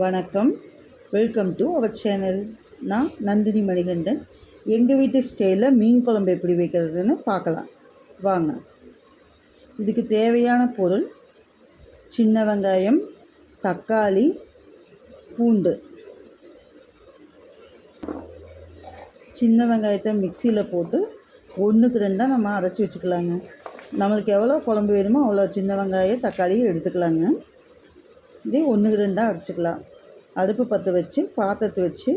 வணக்கம். Welcome to our channel நான் நந்தினி மணிகண்டன். எங்கள் வீட்டு ஸ்டைலில் மீன் குழம்பு எப்படி வைக்கிறதுன்னு பார்க்கலாம். வாங்க. இதுக்கு தேவையான பொருள் சின்ன வெங்காயம் தக்காளி பூண்டு. சின்ன வெங்காயத்தை மிக்சியில் போட்டு ஒன்றுக்கு ரெண்டாக நம்ம அரைச்சி வச்சுக்கலாங்க. நம்மளுக்கு எவ்வளோ குழம்பு வேணுமோ அவ்வளோ சின்ன வெங்காயம் தக்காளியும் எடுத்துக்கலாங்க. இதே ஒன்றுக்கு ரெண்டாக அரைச்சிக்கலாம். அடுப்பு பற்ற வச்சு பாத்திரத்தை வச்சு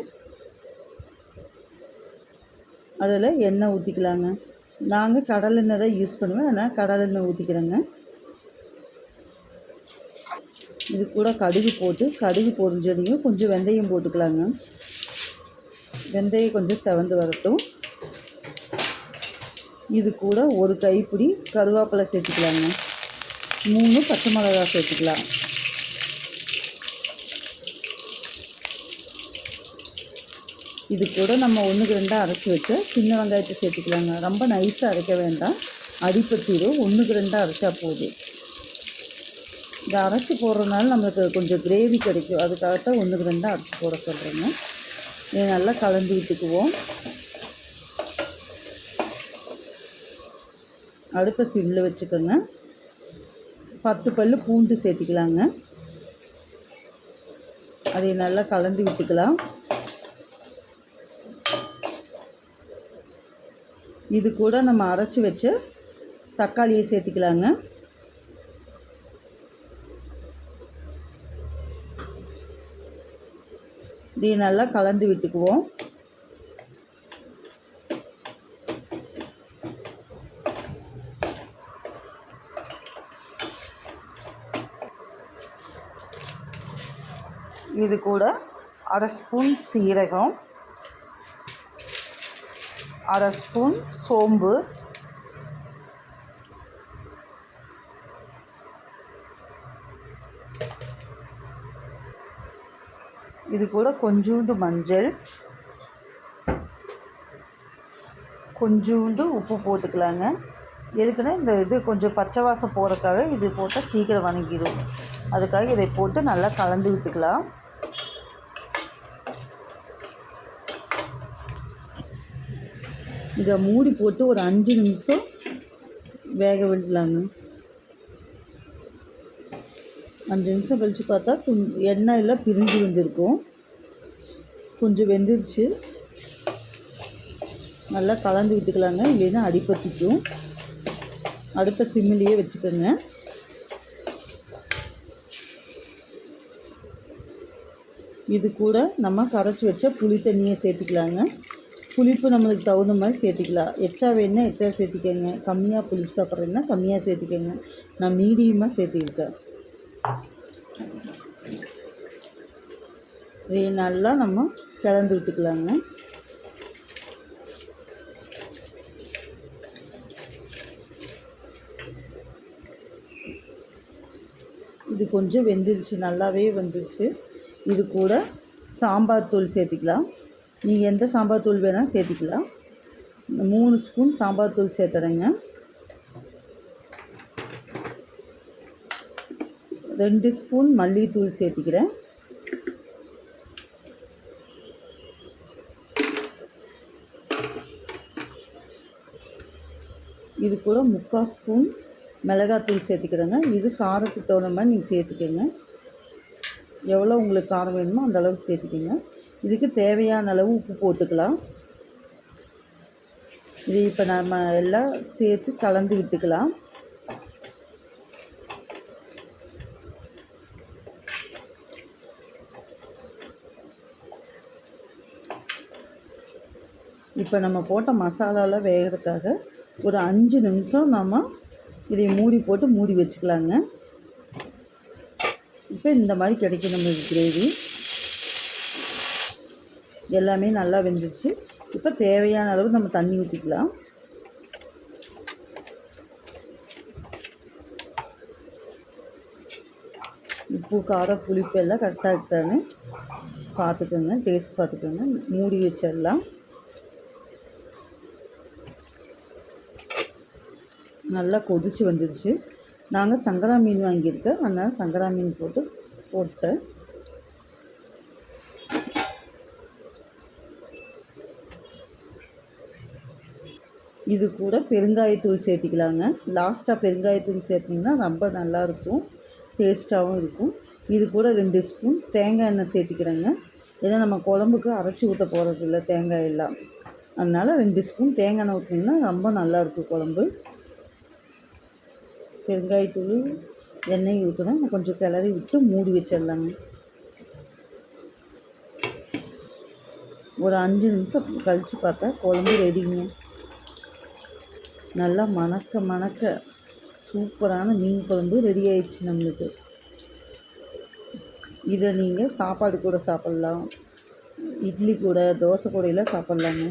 அதில் எண்ணெய் ஊற்றிக்கலாங்க நாங்கள் கடலெண்ணெய் தான் யூஸ் பண்ணுவேன். ஆனால் கடலெண்ணெய் ஊற்றிக்கிறேங்க இது கூட கடுகு போட்டு கடுகு பொறிஞ்சதையும் கொஞ்சம் வெந்தயம் போட்டுக்கலாங்க. வெந்தயம் கொஞ்சம் செவந்து வரட்டும். இது கூட ஒரு கைப்பிடி கருவேப்பிலை சேர்த்துக்கலாங்க. மூணு பச்சை மிளகா சேர்த்துக்கலாம். இது கூட நம்ம ஒன்றுக்கு ரெண்டாக அரைச்சி வச்ச சின்ன வெங்காயத்தை சேர்த்துக்கலாங்க. ரொம்ப நைஸாக அரைக்க வேண்டாம். அடிப்பத்திரும் ஒன்றுக்கு ரெண்டாக அரைச்சா போதும். இதை அரைச்சி போடுறதுனால நம்மளுக்கு கொஞ்சம் கிரேவி கிடைக்கும். அதுக்காகத்தான் ஒன்றுக்கு ரெண்டாக அரைச்சி போட சொல்கிறேங்க இதை நல்லா கலந்து விட்டுக்குவோம். அடுப்பை சிம்மில் வச்சுக்கோங்க. பத்து பல் பூண்டு சேர்த்திக்கலாங்க. அதை நல்லா கலந்து விட்டுக்கலாம். இது கூட நம்ம அரைச்சி வச்ச தக்காளியை சேர்த்திக்கலாங்க. இதை நல்லா கலந்து விட்டுக்குவோம். இது கூட அரை ஸ்பூன் சீரகம். அரை ஸ்பூன் சோம்பு. இது கூட கொஞ்சோண்டு மஞ்சள். கொஞ்சோண்டு உப்பு போட்டுக்கலாங்க. எதுக்குன்னா இந்த இது கொஞ்சம் பச்சை வாசம் போகிறதுக்காக இது போட்டால் சீக்கிரம் வணங்கிடும் அதுக்காக இதை போட்டு நல்லா கலந்து விட்டுக்கலாம். இதை மூடி போட்டு ஒரு அஞ்சு நிமிஷம் வேக விடலாங்க. அஞ்சு நிமிஷம் கழித்து பார்த்தா கொஞ்சம் எண்ணெய் எல்லாம் பிரிஞ்சு வந்திருக்கும். கொஞ்சம் வெந்துருச்சு. நல்லா கலந்து விட்டுக்கலாங்க. இல்லைன்னா அடிப்பத்திக்கும் அடுப்பை சிம்மிலேயே வச்சுக்கோங்க. இது கூட நம்ம கரைச்சி வச்ச புளி தண்ணியை சேர்த்துக்கலாங்க. புளிப்பு நம்மளுக்கு தகுந்த மாதிரி சேர்த்திக்கலாம். எச்சா வேணுன்னா எச்சா சேர்த்திக்கங்க. கம்மியாக புளிப்பு சாப்பிட்றீங்கன்னா கம்மியாக சேர்த்திக்கங்க. நான் மீடியமாக சேர்த்திருக்கேன். வே நல்லா நம்ம கலந்து விட்டுக்கலாங்க. இது கொஞ்சம் வெந்துருச்சு. நல்லாவே வந்துருச்சு. இது கூட சாம்பார் தூள் சேர்த்திக்கலாம். நீங்கள் எந்த சாம்பார் தூள் வேணால் சேர்த்திக்கலாம். மூணு ஸ்பூன் சாம்பார் தூள் சேர்த்துறேங்க. ரெண்டு ஸ்பூன் மல்லித்தூள் சேர்த்திக்கிறேன். இது கூட முக்கால் ஸ்பூன் மிளகாத்தூள் சேர்த்துக்கிறேங்க. இது காரத்துக்கு தகுந்த மாதிரி நீங்கள் சேர்த்துக்கோங்க. எவ்வளோ உங்களுக்கு காரம் வேணுமோ அந்தளவுக்கு சேர்த்துக்கோங்க. இதுக்கு தேவையான அளவு உப்பு போட்டுக்கலாம். இது இப்போ நம்ம எல்லாம் சேர்த்து கலந்து விட்டுக்கலாம். இப்போ நம்ம போட்ட மசாலாலாம் வேகிறதுக்காக ஒரு அஞ்சு நிமிஷம் நம்ம இதை மூடி போட்டு மூடி வச்சுக்கலாங்க. இப்போ இந்த மாதிரி கிடைக்கும் நம்மளுக்கு கிரேவி எல்லாமே நல்லா வெந்துருச்சு. இப்போ தேவையான அளவு நம்ம தண்ணி ஊற்றிக்கலாம் உப்பு காரம் புளிப்பு எல்லாம் கரெக்டாக இருக்கான்னு பார்த்துக்கோங்க. டேஸ்ட் பார்த்துக்கோங்க. மூடி வச்சிடலாம். நல்லா கொதிச்சு வந்துடுச்சு நாங்கள் சங்கரா மீன் வாங்கியிருக்கேன். அதனால் சங்கரா மீன் போட்டு போட்டேன். இது கூட பெருங்காயத்தூள் சேர்த்திக்கலாங்க. லாஸ்ட்டாக பெருங்காயத்தூள் சேர்த்திங்கன்னா ரொம்ப நல்லாயிருக்கும் டேஸ்ட்டாகவும் இருக்கும். இது கூட ரெண்டு ஸ்பூன் தேங்காய் எண்ணெய் சேர்த்திக்கிறேங்க. ஏன்னா நம்ம குழம்புக்கு அரைச்சி ஊற்ற போகிறது இல்லை தேங்காய் எல்லாம். அதனால் ரெண்டு ஸ்பூன் தேங்காய் எண்ணெய் ஊற்றினீங்கன்னா ரொம்ப நல்லாயிருக்கும் குழம்பு. பெருங்காயத்தூள் எண்ணெய் ஊற்றணும் கொஞ்சம் கிளறி விட்டு மூடி வச்சிடலாங்க. ஒரு அஞ்சு நிமிஷம் கழித்து பார்த்தா குழம்பு ரெடிங்க நல்லா மணக்க மணக்க சூப்பரான மீன் குழம்பு ரெடி ஆயிடுச்சு நம்மளுக்கு. இதை நீங்கள் சாப்பாடு கூட சாப்பிட்லாம். இட்லி கூட தோசை கூடையில் சாப்பிட்லாங்க.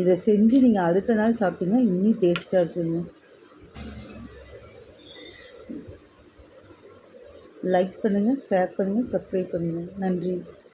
இதை செஞ்சு நீங்கள் அடுத்த நாள் சாப்பிட்டீங்கன்னா இன்னும் டேஸ்ட்டாக இருக்குங்க. லைக் பண்ணுங்கள் ஷேர் பண்ணுங்கள் சப்ஸ்கிரைப் பண்ணுங்கள் நன்றி.